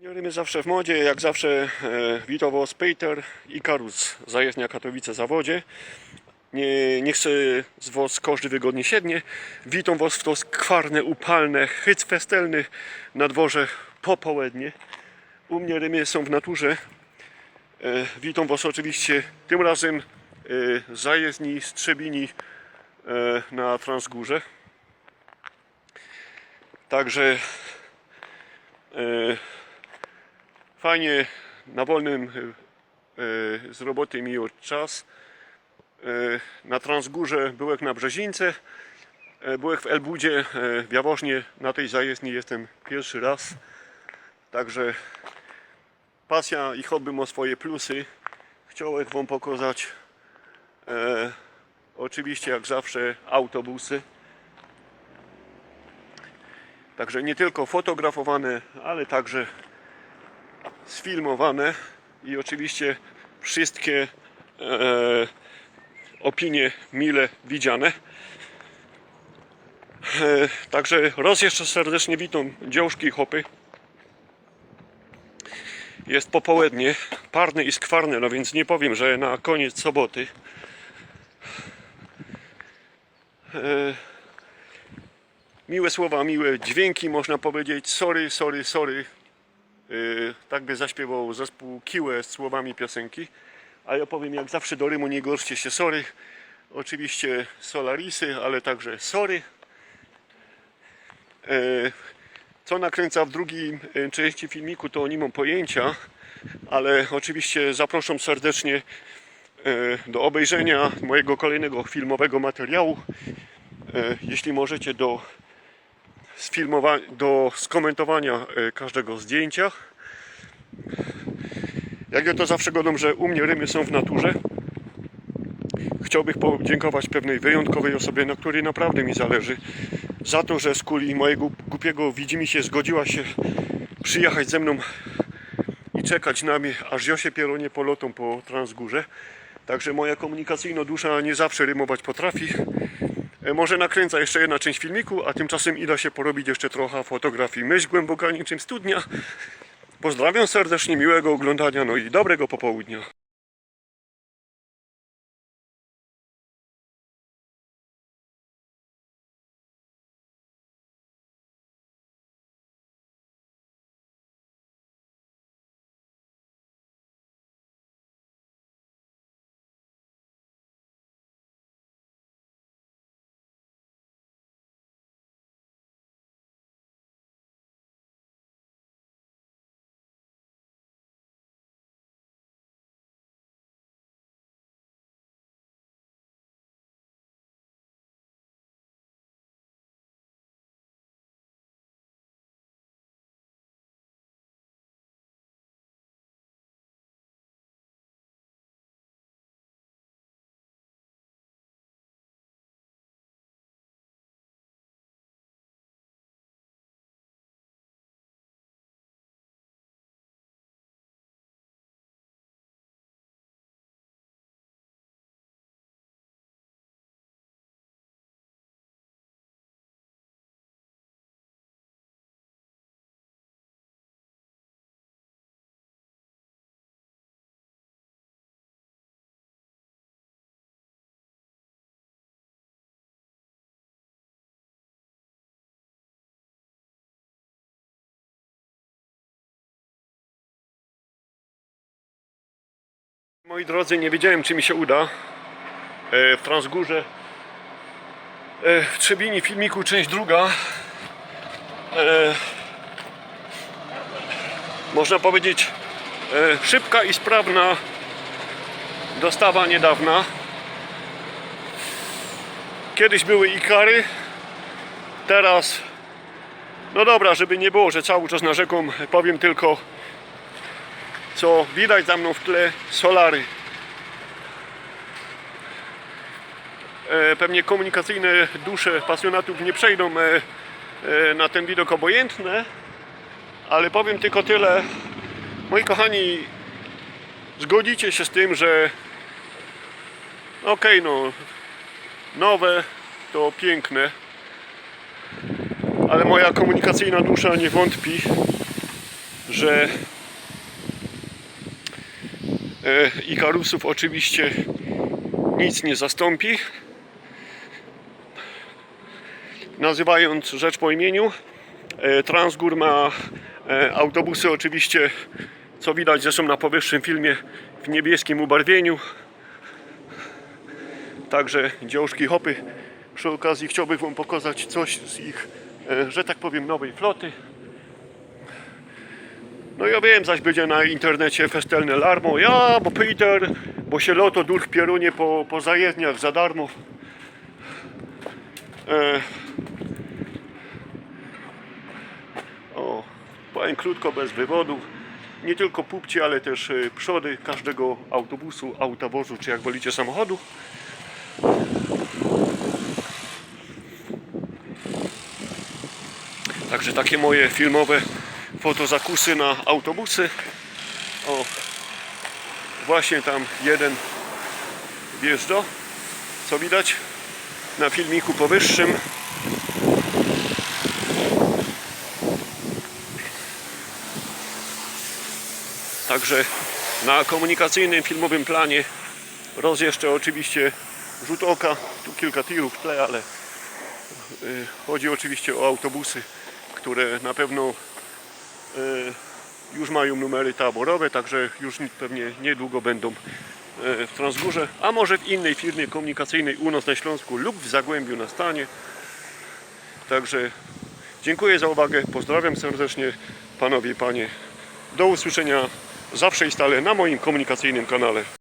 Rymy zawsze w modzie, jak zawsze e, witam Was Peter i Karus, zajezdnia Katowice zawodzie. Nie, nie chcę z Was każdy wygodnie siednie. Witam Was w to skwarne, upalne, hyc festelny na dworze popołudnie. U mnie rymy są w naturze. E, witam Was oczywiście tym razem e, z zajezdni Strzebini e, na Transgórze. Także e, fajnie na wolnym e, e, z roboty mi od czas. E, Na Transgórze byłem na Brzezińce, byłem w Elbudzie, w Jaworznie, na tej zajezdni jestem pierwszy raz. Także pasja i hobby ma swoje plusy. Chciałem Wam pokazać oczywiście jak zawsze autobusy. Także nie tylko fotografowane, ale także sfilmowane i oczywiście wszystkie e, opinie mile widziane. E, także raz jeszcze serdecznie witam dziążki i hopy. Jest popołudnie, parne i skwarne, no więc nie powiem, że na koniec soboty. E, miłe słowa, miłe dźwięki, można powiedzieć. Sorry, sorry, sorry. Yy, tak by zaśpiewał zespół Kiłę z słowami piosenki. A ja powiem jak zawsze do rymu nie gorszcie się sorry. Oczywiście Solarisy, ale także sorry. Yy, co nakręca w drugim yy, części filmiku to nie mam pojęcia, ale oczywiście zapraszam serdecznie do obejrzenia mojego kolejnego filmowego materiału. Jeśli możecie do do skomentowania e, każdego zdjęcia. Jak ja to zawsze godam, że u mnie rymy są w naturze. Chciałbym podziękować pewnej wyjątkowej osobie, na której naprawdę mi zależy, za to, że z kuli mojego głupiego widzimy się zgodziła się przyjechać ze mną i czekać na mnie, aż ja się pieronie polotą po Transgórze. Także moja komunikacyjna dusza nie zawsze rymować potrafi. E, Może nakręca jeszcze jedna część filmiku, a tymczasem ida się porobić jeszcze trochę fotografii. Myśl głęboka niczym studnia. Pozdrawiam serdecznie, miłego oglądania, no i dobrego popołudnia. Moi drodzy, nie wiedziałem czy mi się uda e, w Transgórze e, w Trzebini filmiku część druga. E, można powiedzieć szybka i sprawna dostawa niedawna. Kiedyś były Ikary teraz no dobra, żeby nie było, że cały czas narzekam powiem tylko co widać za mną w tle solary. E, Pewnie komunikacyjne dusze pasjonatów nie przejdą e, e, na ten widok obojętne, ale powiem tylko tyle. Moi kochani, zgodzicie się z tym, że okej, no, nowe to piękne, ale moja komunikacyjna dusza nie wątpi, że e, Ikarusów oczywiście nic nie zastąpi. Nazywając rzecz po imieniu, e, Transgór ma e, autobusy oczywiście, co widać zresztą na powyższym filmie, w niebieskim ubarwieniu. Także działszki hopy. Przy okazji chciałbym Wam pokazać coś z ich, że tak powiem, nowej floty. No ja wiem, zaś będzie na internecie festelne larmo. Ja, bo Peter, bo się loto dur w pierunie po, po zajezdniach za darmo. E, o, powiem krótko, bez wywodu. Nie tylko pupci, ale też e, przody każdego autobusu, autowozu, czy jak wolicie samochodu. Także takie moje filmowe fotozakusy na autobusy. O, właśnie tam jeden wjeżdża, co widać na filmiku powyższym. Także na komunikacyjnym, filmowym planie roz jeszcze oczywiście rzut oka, tu kilka tirów w tle, ale y, chodzi oczywiście o autobusy, które na pewno już mają numery taborowe, także już ni- pewnie niedługo będą y, w Transgórze, a może w innej firmie komunikacyjnej u nas na Śląsku lub w Zagłębiu na Stanie. Także dziękuję za uwagę, pozdrawiam serdecznie panowie i panie. Do usłyszenia zawsze i stale na moim komunikacyjnym kanale.